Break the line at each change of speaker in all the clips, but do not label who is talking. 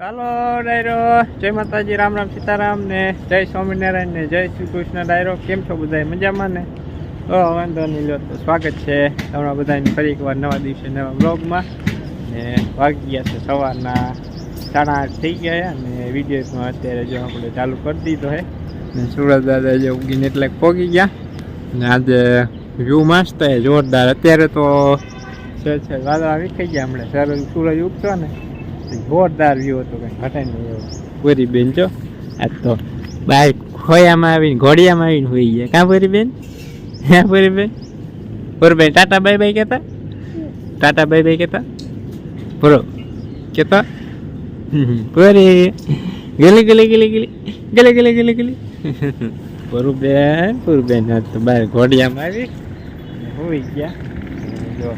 ચાલો ડાયરો, જય માતાજી, રામ રામ સીતારામ ને જય સ્વામિનારાયણ ને જય શ્રી કૃષ્ણ. ડાયરો, કેમ છો બધા મજામાં ને? તો વાંધો નહીં લો તો સ્વાગત છે તમારા બધાને ફરી એકવાર નવા દિવસે નવા બ્લોગમાં ને વાગી ગયા છે સવારના સાડા આઠ થઈ ગયા અને વિડીયોમાં અત્યારે જો આપણે ચાલુ કરી દીધો હે ને સુરત દાદા જે ઉગીને એટલે પોગી ગયા. ને આજે વ્યૂ મસ્ત હે જોરદાર. અત્યારે તો છે છે, વાદળા વીખાઈ ગયા હમણાં. સર, સૂરજ ઉગતો ને. જોરદાર વ્યૂ હતો કંઈ ઘટે નહીં એવો. પૂરી બેન જો આજ તો બહાર ખોયામાં આવીને, ઘોડિયામાં આવીને હોઈ ગયા. કાં પૂરી બેન? હા પૂરી બેન? પૂરી બેન, ટાટા બાય બાય કહેતા ટાટા બાય બાય કહેતા પૂરો કહેતા પૂરી. ગલી ગલી ગલી ગલી. ગલી ગલી ગલી ગલી. પૂરું બેન પૂરું બેન. તો બહાર ઘોડિયામાં આવી. હોઈ ગયા. જો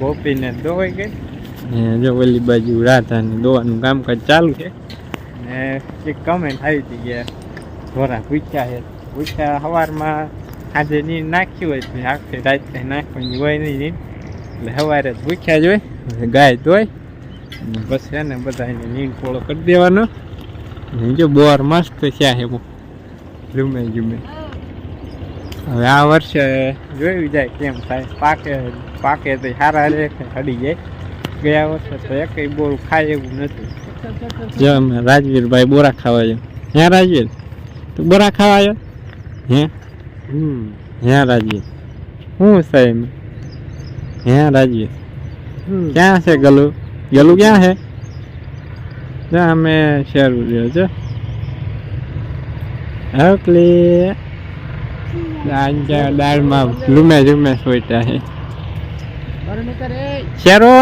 ગોપીને દોવાઈ ગઈ. ને જો ઓલી બાજુ રાધાને દોવાનું કામકાજ ચાલુ છે. ને એક કમેન્ટ આવી હતી કે ધોરા પૂછ્યા છે. પૂછ્યા સવારમાં આજે નીર નાખ્યું હોય તો આખી રાત નાખવાની હોય નહીં નીર એટલે સવારે પૂછ્યા જ હોય. ગાય ધોય પછી એને બધા એને નીર પોળો કરી દેવાનો. જો બોર મસ્ત છે બહુ જુમે જુમે હવે આ વર્ષે જોયું જાય કેમ થાય. પાકે પાકે તો સારા રહે, હડી જાય. ગયા વર્ષે તો બોર ખાય એવું નથી. જો અમે રાજવીરભાઈ બોરા ખાવા જો હે રાજવીર? તું બોરા ખાવા આવ્યો? હે? હમ. હે રાજવીર? હું સાહેબ હે રાજવીર? ક્યાં છે ગલું? ગલું ક્યાં છે? જો અમે શેર રહ્યો છો હકલી. દાળ દાળમાં લુમે લુમે સોઈટા છે શેરો?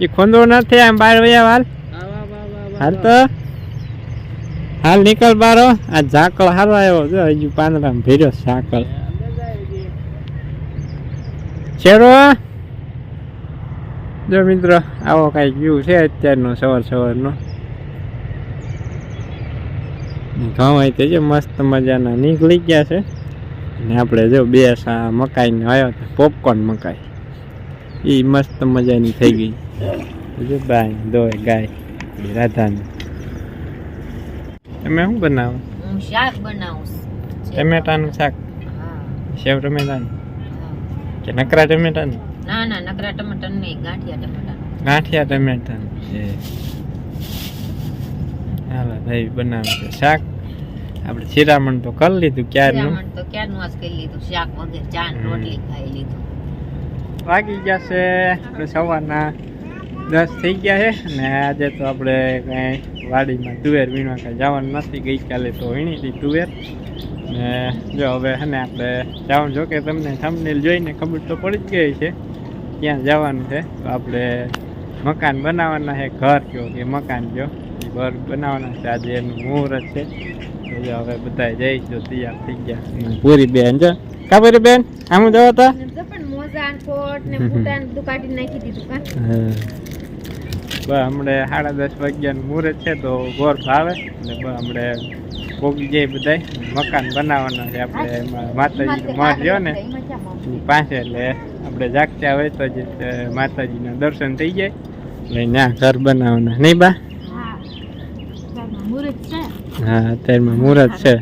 એ ખોંદો નથી આમ બાર વયા હાલ હાલ તો. હાલ નીકળ બારો. આ ઝાકળ હારો આવ્યો. જો, હજુ પાંદડામાં ભેર્યો ઝાકળ. શેરો? જો મિત્રો, આવો કાંઈક વ્યૂ છે અત્યારનો, સવાર સવારનો. ઘઉં તે જો મસ્ત મજાના નીકળી ગયા છે. ને આપણે જો બે મકાઈ મકાઈને આવ્યો પોપકોર્ન મકાઈ. એ મસ્ત મજાની થઈ ગઈ. જો બાય દોય ગાય રાધાની. તમે શું બનાવો?
શાક બનાવું
ટમેટાનું શાક. સેવ ટમેટાનું? કે નકરા ટમેટાનું?
ના ના નકરા ટમેટા નહીં ગાંઠિયા ટમાટર
ગાંઠિયા ટમેટાનું. હાલો ભાઈ બનાવે છે શાક. આપણે શિરામણ તો કરી લીધું ક્યારનું?
તો ક્યારનું આજ કરી લીધું? શાક વગેરે ચા રોટલી ખાઈ લીધું.
વાગી ગયા છે આપણે સવારના દસ થઈ ગયા છે અને આજે તો આપણે કાંઈ વાડીમાં તુવેર વીણવા કાંઈ જવાનું નથી. ગઈકાલે તો વીણી હતી તુવેર. ને જો હવે હે ને આપણે જવાનું. જો કે તમને થંબનેલ જોઈને ખબર તો પડી જ ગઈ છે ક્યાં જવાનું છે. તો આપણે મકાન બનાવવાના છે, ઘર કયો કે મકાન કયો. એ ઘર બનાવવાના છે. આજે એનું મુહૂર્ત છે. તો જો હવે બધા જઈશું તૈયાર થઈ ગયા. પૂરી બેન જો. કાપરી બેન આમ જવા તા?
પણ કોટ
ને બુટાને
દુકાટી નાખી દીધું કા
બસ હમણે સાડા દસ વાગ્યાનું મુહૂર્ત છે તો ગોર ભાવે બસ હમણે પોગી જાય બધાય મકાન બનાવવાના છે. આપણે એમાં માતાજીનું મઠ રહ્યો ને. પાસે એટલે આપણે જાગતા હોય તો જ માતાજીના દર્શન થઈ જાય એટલે ત્યાં ઘર બનાવવાના. નહીં બા? હા અત્યારમાં મુહૂર્ત છે.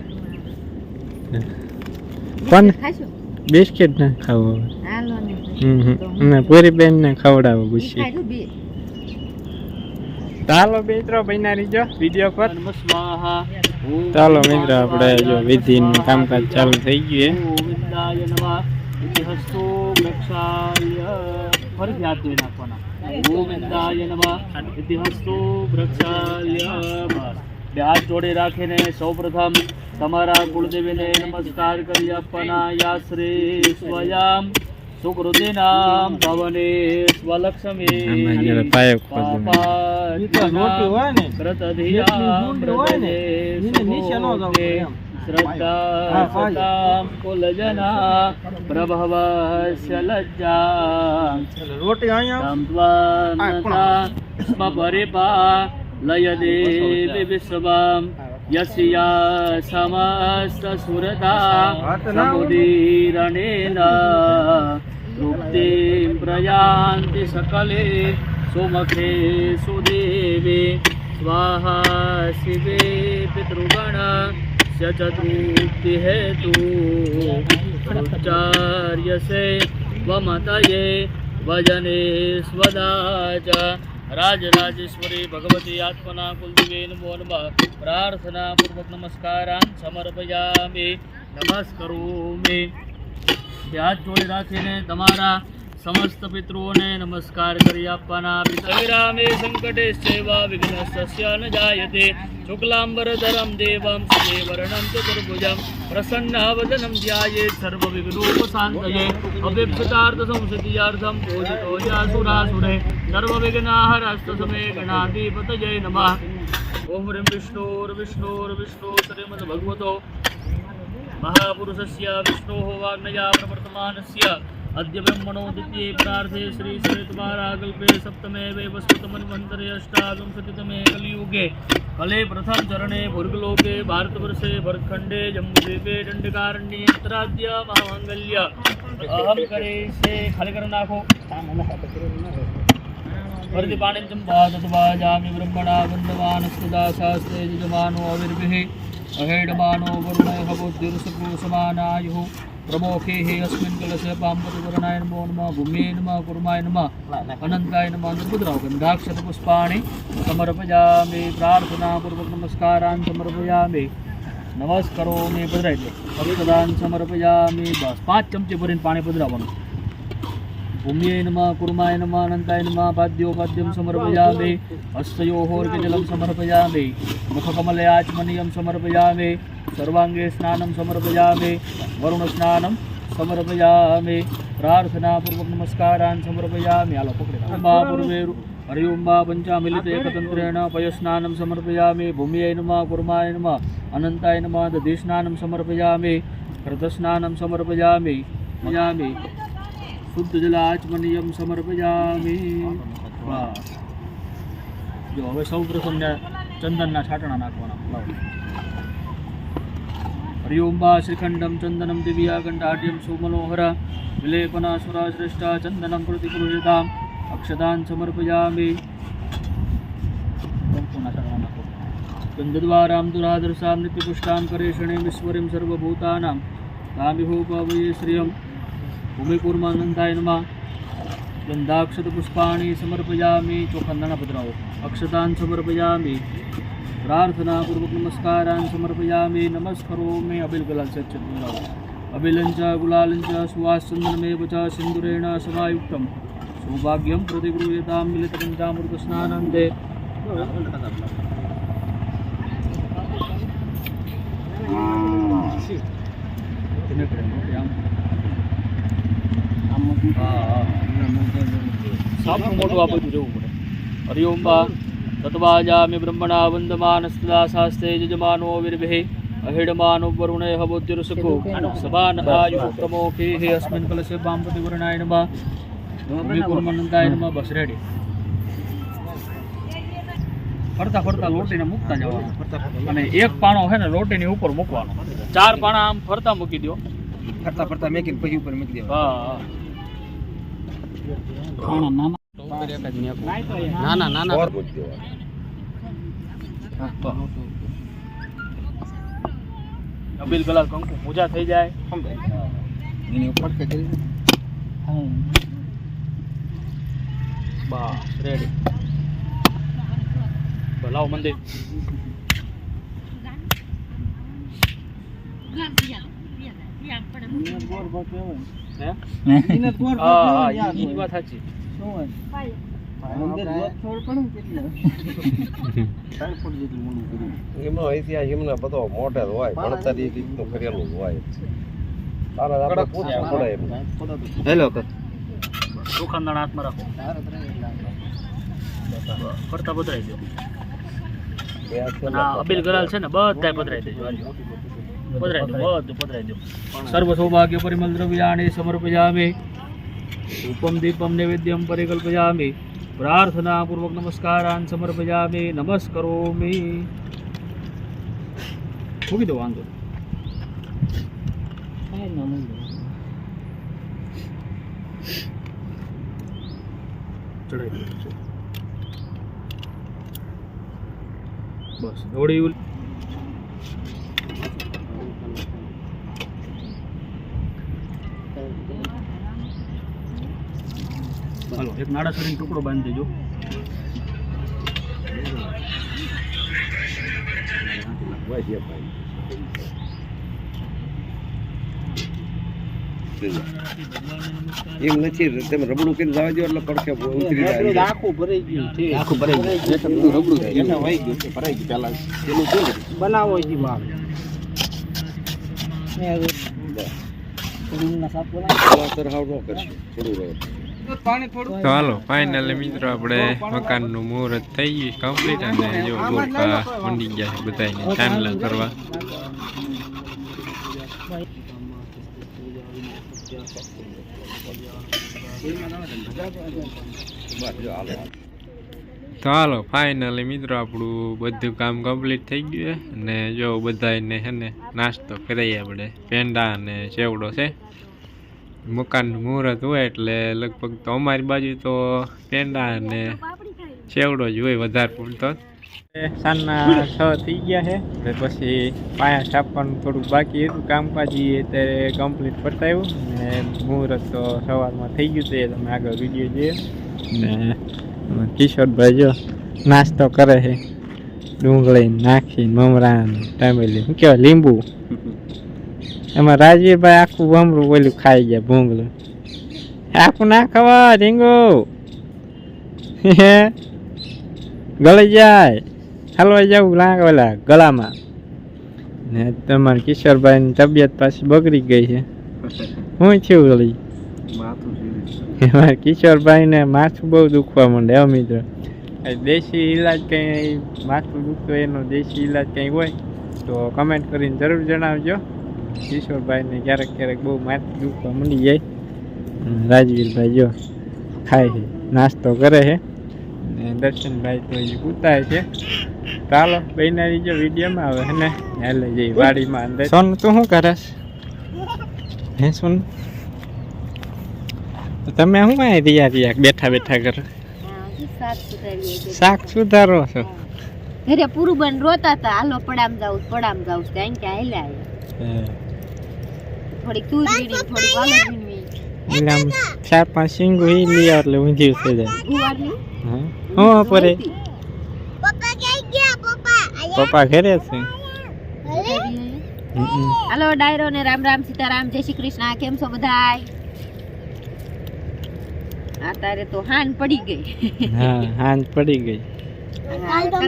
કોણ? બિસ્કિટ ના ખાવું હમ અને પૂરી બેન ને ખવડાવો ગુસ્સે. ચાલો મિત્રો બન્યા રહીજો. વીડિયો પર. ચાલો મિત્રો આપણે જો વિધિનું કામકાજ ચાલુ થઈ ગયું
નાખવાના. ગોવિંદાય નમઃ. ઇતિહસ્તો વૃક્ષાય બે હાથ જોડે રાખીને સૌપ્રથમ તમારા કુળદેવીને નમસ્કાર કરી આપવાના. યા શ્રી સ્વયં. સુકૃતિનામ ભવને સ્વલક્ષ્મી પાપાધિયા શ્રદ્ધા સતામ કુલજના પ્રભવશ્ય લજ્જા રોટી અહીંયા સ્મપરિપા લયદેવી વિશ્વમ यस्या समस्तसुरता समुदीरणेन પ્રયાન્તિ સકલે સુમખે સુદેવે સ્વાહા શિવે પિતૃગણ સચતુર્તિ હેતુ ઉચ્ચાર્યસે વમતયે વજને સ્વદાચા राजराजेश्वरी भगवती आत्मना कुलदेवे नमो नमः। प्रार्थनापूर्वक નમસ્કારાન સમર્પયામિ નમસ્કરોમિ હાથ જોડી રાખીને તમારા સમસ્ત પિતૃઓને નમસ્કાર કરી આપવાના પિતરામે સંકટે સેવા વિઘ્નસ્ય ન જાયતે શુક્લાંબરધરમ દેવમ સુદેવર્ણમ ચતુર્ભુજમ પ્રસન્નવદનમ ધ્યાયેત સર્વવિઘ્નોપશાંતયે અભિપ્સિતાર્થ સંસિદ્ધ્યાર્થમ પૂજિતો જાસુરાસુરે સર્વવિઘ્નાહરસ્ત સમે ગણાધિપતયે નમઃ ઓમ હ્રીમ વિષ્ણુર્વિષ્ણુર્વિષ્ણુ શ્રીમદ ભગવતો महापुरुषस्य विष्णोः वाग्नया प्रवर्तमानस्य अद्य ब्रह्मणो द्वितीये प्रार्थे श्री श्वेतवाराकल्पे सप्तमे वैवस्वतमन्वन्तरे अष्टाविंशतितमे कलियुगे कले प्रथम चरणे भुर्गलोके भारतवर्षे भरतखण्डे जम्बूद्वीपे दण्डकारण्ये उत्तराद्य महामाङ्गल्य अहं करे से खाली कर नाखो वर्धिपाणिं चम्पा तद्वाजामि ब्रह्मणा वन्दवानस्तुदाशास्त्रे यजमानो अविर्भिः अहेडमानो वरुणः बुद्धिरुसको समानायुः प्रमोखे हि अस्मिन् कलशे पाम्पतिवर्णाय नमो नमः भूम्यै नमः कुर्माय नमः अनन्ताय नमः निर्बुद्राव गन्धाक्षतपुष्पाणि समर्पयामि प्रार्थनापूर्वक नमस्कारान् समर्पयामि નમસ્કારોમી પધરાઈ દો ભક્તદાન સમર્પયામિ બસ પાંચ ચમચી ભરીને પાણી પધરાવવાનું ભૂમ્યે નમઃ કુર્માય નમઃ અનંતાય નમઃ પાદ્યો પાદ્યમ સમર્પયામિ હસ્તયોહોર્ગજલમ સમર્પયામિ મુખકમલે આચમનીયમ સમર્પયામિ સર્વાંગે સ્નાનમ સમર્પયામિ વરુણ સ્નાનમ સમર્પયામિ પ્રાર્થનાપૂર્વક નમસ્કારાન સમર્પયામિ હાલો પકડી અંબા પૂર્વે હરિ ઉંબા પંચામિલિત એકતંત્રેણ પયસ્નાનમ સમર્પયામિ ભૂમ્યે નમઃ કુર્માય નમઃ અનંતાય નમઃ દધિસ્નાનમ સમર્પયામિ કૃતસ્નાનમ સમર્પયામિ પયામિ શુદ્ધ જલાચમનીયમ સમર્પયામિ જો, હવે સૌ પ્રથમ ચંદનના છાટણા નાખવાના. હરિઓંબા શ્રીખંડમ ચંદનમ દિવ્યા કંઠાઢ્યમ સુમનોહર વિલેપના સુરાશ્રેષ્ઠા ચંદનમ પ્રતિપુરુષિતામ અક્ષદાન સમર્પયામિ. ગંધદ્વારામ દુરાદર્શામ નિત્યપુષ્ટામ કરેષણે વિશ્વરીમ સર્વભૂતાનામ. તામિહોપવયે શ્રિયમ. ભૂમિકુર્માનંદાય નમઃ ગંધાક્ષત પુષ્પાણી સમર્પયામિ ચોખંદાના પધરાવો અક્ષતાન સમર્પયામિ પ્રાર્થના પૂર્વક નમસ્કારાન સમર્પયામિ નમસ્કરોમિ અબિલ ગુલાલ સચ્ચત પધરાવો અબિલંચ ગુલાલંચ સુવાસચંદનમેવ ચ સિંદુરેણ સમાયુક્તમ સૌભાગ્યમ પ્રતિગૃહ્યતામ મિલિત પંચામૃત સ્નાનંદે સાપનું મોટું આ બધું જવું પડે હરિઓમ બા તત્વાજામિ બ્રહ્મણા વંદમાનસ્તદા શાસ્ત્રે યજમાનો વિર્ભે અહેડમાનો વરુણે હવોદ્યુરસુખો સભાન આયુ પ્રમોખે હે અસ્મિન કલશે બામપતિ વર્ણાય નમઃ બસ રેડી ફરતા ફરતા લોટીને મૂકતા જવાનું. અને એક પાણો છે ને લોટીની ઉપર મૂકવાનો ચાર પાણા આમ ફરતા મૂકી દો
ફરતા ફરતા મેકીને પછી ઉપર મૂકી દેવા
હા. હા
નાના નાના
અબીલ કલાલ કંકુ પૂજા થઈ જાય
એની ઉપર કે કરી
બસ રેડી ભલાવ મંદિર હે
એને ગોળ
હા હા ઈ ઈ વાત સાચી
અંદર જોત છોડ પડે ને કેટલા
બધો મોટે હોય ભણતર એ રીતનું કરેલું હોય.
હેલો
ચોખાંદાણા હાથમાં રાખો. ફરતા પધરાઈ દો. અબીલ ગરાલ છે ને બધાય પધરાઈ દેજો. પધરાવી દો બધું પધરાવી દો સર્વ સૌભાગ્ય પરિમલ દ્રવ્યાણી સમર્પયામે. ઉપમ દીપમ નૈવેદ્યમ પરિકલ્પયામે. પ્રાર્થનાપૂર્વક નમસ્કારાન સમર્પયામે. નમસ્કરોમિ. મૂકી દો વાંધો ચડાવી બસ દોડી એક નાડા કરીને ટુકડો બાંધી દેજો
એમ નથી તમે રબડું કરીને જવા દો એટલે પડખે ઉતરી જાય
આખું ભરાઈ ગયું છે
આખું ભરાઈ ગયું.
જેઠા બધું રબડું થઈ ગયું. વહી ગયું છે, ભરાઈ ગયું પહેલાં પેલું શું ને, બનાવો છે માલ.
સરહાવ ન કરશું થોડું રહે
હાલો ફાઇનલી મિત્રો આપણે મકાનનું મુહૂર્ત થઈ ગયું કમ્પ્લીટ અને જો ગોરકા મંડી ગયા બધાને ચાંદલા કરવા.
હાલો
ફાઇનલી મિત્રો આપણું બધું કામ કમ્પ્લીટ થઈ ગયું છે અને જો બધાને છે ને નાસ્તો કરાવીએ આપણે પેંડા અને ચેવડો છે. મકાનનું મુહૂર્ત હોય એટલે લગભગ તો અમારી બાજુ તો પેંડા અને ચેવડો જ હોય વધારે પૂરતો સાંજના છ થઈ ગયા છે. એટલે પછી પાયા છાપવાનું થોડુંક બાકી હતું. કામકાજ ઈ અત્યારે કમ્પ્લીટ પતાવ્યું અને મુહૂર્ત તો સવારમાં થઈ ગયું છે. તમે આગળ વીડિયો જોઈએ ને કિશોરભાઈ જો નાસ્તો કરે છે. ડુંગળી નાખી મમરા ટામેલી. શું કહેવાય? લીંબુ. એમાં રાજવીરભાઈ આખું ભમરું ઓલું ખાઈ ગયા ભૂંગલું. આખું ના ખવા રીંગો ગળી જાય. હલવાઈ જવું લાંગ ઓલા ગળામાં. ને તમારા કિશોરભાઈની તબિયત પાછી બગડી ગઈ છે. હું થયું ગળી. અમારા કિશોરભાઈને માથું બહુ દુખવા માંડે હો મિત્રો. દેશી ઈલાજ કંઈ માથું દુખતો એનો દેશી ઈલાજ કંઈ હોય તો કમેન્ટ કરીને જરૂર જણાવજો. કિશોરભાઈને ક્યારેક ક્યારેક બહુ માથું દુખવા મળી જાય. રાજવીરભાઈ જો ખાય છે નાસ્તો કરે છે. ને દર્શનભાઈ તો હજી કૂતાય છે. ચાલો બહેનારી જો વિડીયોમાં આવે હે ને હાલે જઈ વાડીમાં અંદર. સોન તું શું કરસ હે સોન? તમે શું આ રિયા રિયા બેઠા બેઠા કરો શાક સુધારો છો?
ઘરે પૂરું બન રોતા હતા હાલો પડામ જાઉં પડામ જાઉં ત્યાં ક્યાં આવ્યા. થોડીક તું વીણી થોડીક વાલો વીણવી
એટલે આમ ચાર પાંચ સિંગો હી લઈ આવો એટલે થઈ જાય.
ગુવારની
હા? પરે? પપ્પા ઘરે છે.
હાલો ડાયરો ને રામ રામ સીતારામ જય શ્રી કૃષ્ણ. કેમ છો બધાય? અત્યારે તો હાન પડી ગઈ.
હા હાન પડી ગઈ.
હવે તો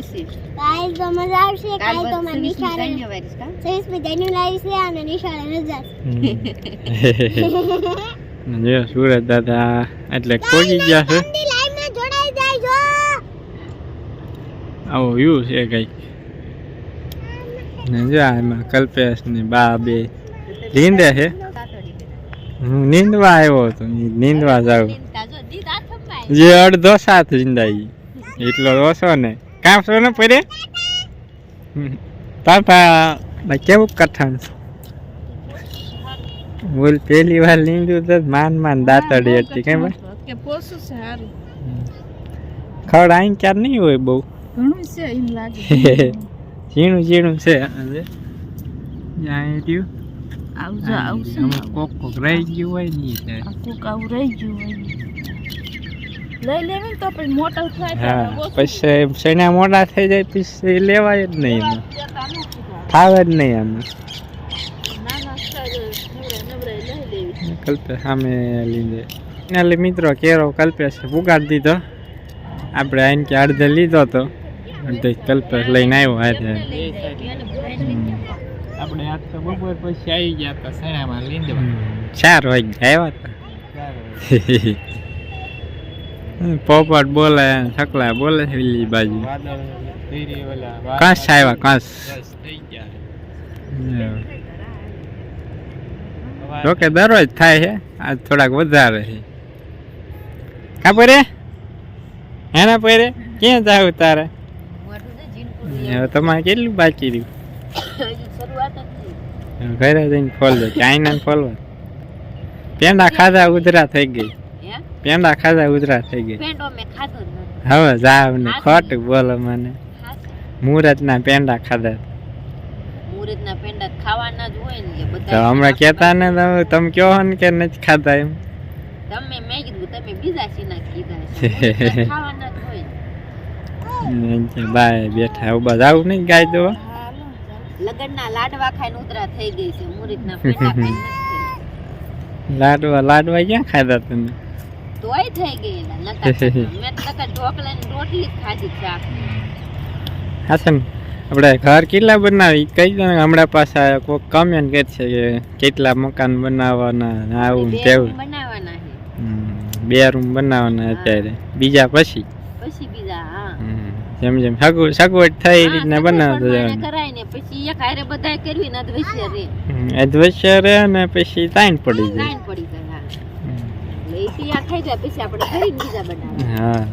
હશે.
કાલ તો મજા આવશે
કાલ
કાલ તો મને નિશાળે? છવ્વીસમી જાન્યુઆરી છે અને નિશાળે રજા.
જો સુરત દાદા એટલે કોઈ ગયા છે. આવો વ્યૂ છે કંઈક. ને જો એમાં કલ્પેશ ને બા બે. નીંદે છે? હું નીંદવા આવ્યો હતો નીંદવા જાઉં. જે અડધો સાથ જીંદાઈ એટલો ઓછો ને કામ શું ને પડે પાપા કેવું કથન બોલ પહેલી વાર નીંદ્યું તો માન માન દાતડી હતી કેમ
કે પોસું છે સારું
ખડ આઈ ક્યાર નહીં હોય બહુ?
ઘણું છે એમ લાગે.
ઝીણું ઝીણું છે હવે. જ્યાં રહ્યું.
આવજો આવશે
કોક કોક રહી ગયું હોય ને ઈ છે.
આ કોક આવું રહી ગયું હોય લઈ લેવી તો પછી મોટો થાય
પછી સેના મોટા થઈ જાય પછી લેવાય જ નહીં ફાવે જ નહીં આમાં કલ્પે સામે લીધે. એટલે મિત્રો કેરો કલ્પેશ પુગાડી દીધો. આપણે આઈને કે અડધે લીધો તો. અડધે કલ્પેશ લઈને આવ્યો હાથે. આપણે આજ તો બપોર પછી આવી ગયા હતા સેણામાં લીંદવા ચાર વાગે આવ્યા હતા. પોપટ બોલે છકલા બોલે લીલી બાજુ કાંસ આવ્યા, કાંસ. જોકે દરરોજ થાય છે, આજ થોડાક વધારે છે. કા પરે? એના પરે? ક્યાં જાવ તારે? તમારે કેટલું બાકી રહ્યું. ઘરે જઈને ખોલજો ચાઇના ફોલવા પેંડા ખાધા, ઉધરા થઈ ગઈ? પેંડા ખાધા ઉધરા થઈ ગઈ
પેંડો મેં ખાધો જ
હવે જાવ ને ખોટું બોલો મને. મુહૂર્તના પેંડા ખાધા.
મુહૂર્તના પેંડા તો ખાવાના જ હોય ને કે
તો હમણાં કહેતા ને તમે તમે કહો ને કે નથી ખાધા એમ.
તમે મેં કીધું તમે બીજા સીના કીધા છે. ખાવાના જ હોય ને.
ને કે બાય બેઠા ઊભા જાવું નહીં ગાય દો
લગનના લાડવા ખાઈને ઉતરા થઈ ગઈ છે. મુહૂર્તના પેંડા ખાઈને
લાડવા લાડવા ક્યાં ખાધા તમે?
તોય થઈ ગઈ મેં તો ઢોકળા ને રોટલી ખાધી શાક
હાસન આપણે ઘર કેટલા બનાવી? કઈ હમણાં પાછા કોઈક કમેન્ટ કરશે કે કેટલા મકાન બનાવવાના આવું તેવું.
બનાવવાના
બે રૂમ બનાવવાના અત્યારે. બીજા પછી?
પછી બીજા હા.
જેમ જેમ સગવડ સગવડ થાય એ રીતના બનાવતા જવાનું.
કરાય ને પછી એક હારે બધાય કરવી ને અધવશ્ય રે.
અધવશ્ય રે ને પછી તાઈન પડી જાય.
પડી એ તૈયાર થઈ જાય પછી આપણે કરીને બીજા બનાવવા
હા.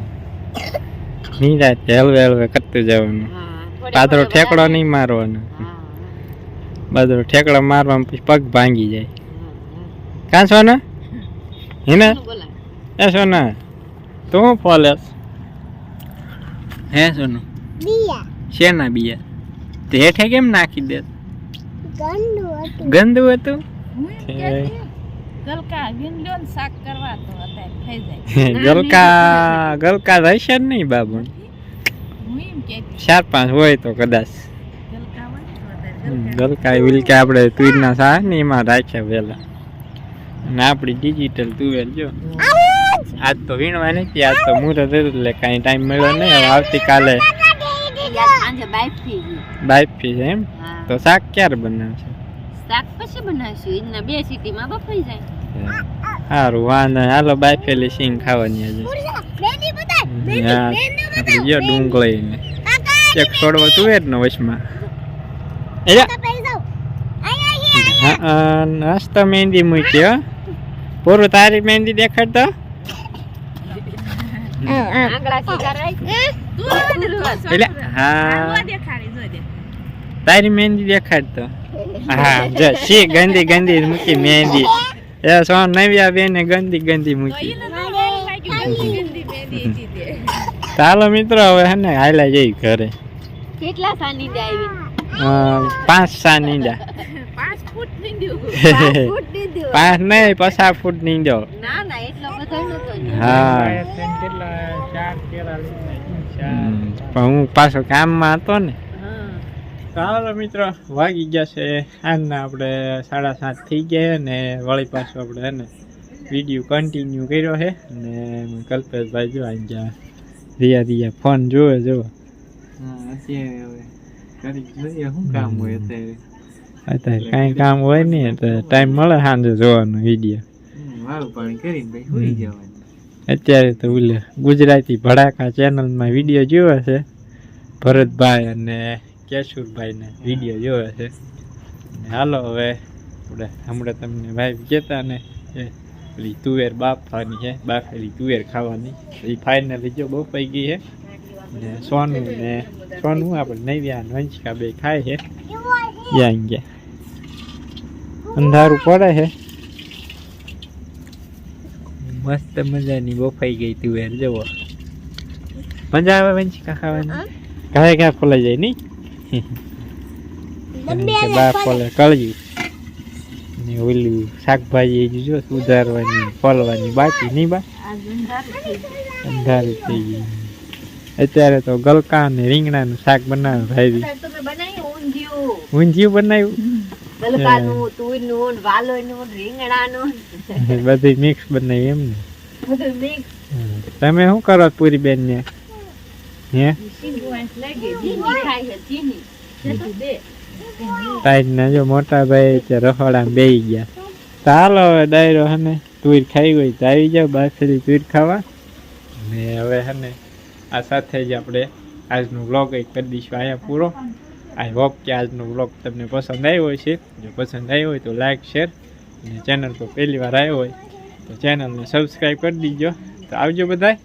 નિરાતે હલવે હલવે કરતું જવાનું. પાતળો ઠેકડો નહીં મારવાનો.
હા
પાતળો ઠેકડો મારવામાં પછી પગ ભાંગી જાય. કાં સોના? હિના? એ સોના તું શું ફોલેસ? હે સોનું? શેના બીયા? તે હેઠે કેમ નાખી દે
ગંદુ હતું.
ગંદુ
હું ગલકા વીણલ્યો ને શાક કરવા તો અત્યારે થઈ જાય.
ગલકા ગલકા રહેશે જ નહીં બાબુ. ચાર પાંચ હોય તો કદાચ.
ગલકા
વિલકા આપણે તુરના શાહ ને એમાં રાખ્યા વેલા. અને આપણી ડિજિટલ તુવેલ જો. આજ તો વીણવા નથી આજ તો મુહૂર્ત હતું એટલે કાંઈ ટાઈમ મળ્યો નહીં. હવે આવતીકાલે બાઈફી છે. એમ? તો શાક ક્યારે બનાવશે?
શાક પછી બનાવશું. એના બે સિટીમાં બફાઈ જાય.
સારું વાંધો નહીં. હાલો બાઈફેલી સિંગ ખાવાની આજે.
બેની બતાય
હા આપણે જો ડુંગળી ને એક છોડવો તુવેર નો વચમાં નાસ્તો મહેંદી મૂકી હો. પૂરું તારી મહેંદી દેખાડતો? એટલે હા.
આલવા દેખાડી જો દે.
તારી મહેંદી દેખાડતો. હા જો શી ગંદી ગંદી મૂકી મહેંદી એ સોન નવ્યા બેને ગંદી ગંદી મૂકી. ચાલો મિત્રો હવે હે ને હાલા જઈ ઘરે.
કેટલા સાની આવી?
પાંચ સાની દે
પાંચ ફૂટ
ફૂટ
પાંચ નહીં પચાસ ફૂટ નીંદો
ના ના એટલો બધો નતો
હા. હમ, પણ હું પાછો કામમાં હતો ને
હા
ચાલો મિત્રો વાગી ગયા છે. આજના આપણે સાડા સાત થઈ ગયા ને વળી પાછો આપણે ને વીડિયો કન્ટિન્યુ કર્યો છે. ને કલ્પેશભાઈ જો આવી ગયા. રિયા રિયા ફોન જોવે જો અત્યારે? કાંઈ કામ હોય નહીં તો ટાઈમ મળે સાંજે જોવાનો વીડિયો અત્યારે તો ઓલે ગુજરાતી ભડાકા ચેનલમાં વીડિયો જોયો છે. ભરતભાઈ અને કેશુરભાઈને વીડિયો જોયો છે. હાલો હવે આપણે હમણાં તમને ભાઈ કહેતા ને એ પેલી તુવેર બાફવાની છે બાફેલી તુવેર ખાવાની. એ ફાઇનલી જો બફાઈ ગઈ છે. ને સોનું ને સોનું આપણે નૈવ્યા વંશિકા બે ખાય છે. જ્યાં ગયા. અંધારું પડે છે. મસ્ત મજાની બફાઈ ગઈ તુવેર જવો મજા આવે વંશિકા ખાવાની? ઘરે ઘા ખોલાઈ જાય નહીં? કે કળ્યું ને ઓલું શાકભાજી જો સુધારવાની ફળવાની બાકી નહીં બા. અંધારું થઈ ગયું. અત્યારે તો ગલકા ને રીંગણાનું શાક બનાવે ભાઈ.
ઊંધિયું.
બનાવ્યું? બધી મિક્સ બનાવી એમ ને
બધું મિક્સ
હમ. તમે શું કરો પૂરી બેન ને હે
ચીની ખાય છે ચીની
તાઈ ના જો મોટા ભાઈ તે રખોડા બેહી ગયા ચાલો હવે ડાયરો હે ને તુર ખાઈ હોય તો આવી જાવ બાફેલી તુર ખાવા ને હવે હે ને આ સાથે જ આપણે આજનો વ્લોગ એક કરી દઈશું અહીંયા પૂરો આઈ હોપ કે આજનો વ્લોગ તમને પસંદ આવ્યો હશે જો પસંદ આવ્યો હોય તો લાઈક શેર અને ચેનલ પર પહેલી વાર આવ્યો હોય તો ચેનલને સબસ્ક્રાઈબ કરી દીજો તો આવજો બધાય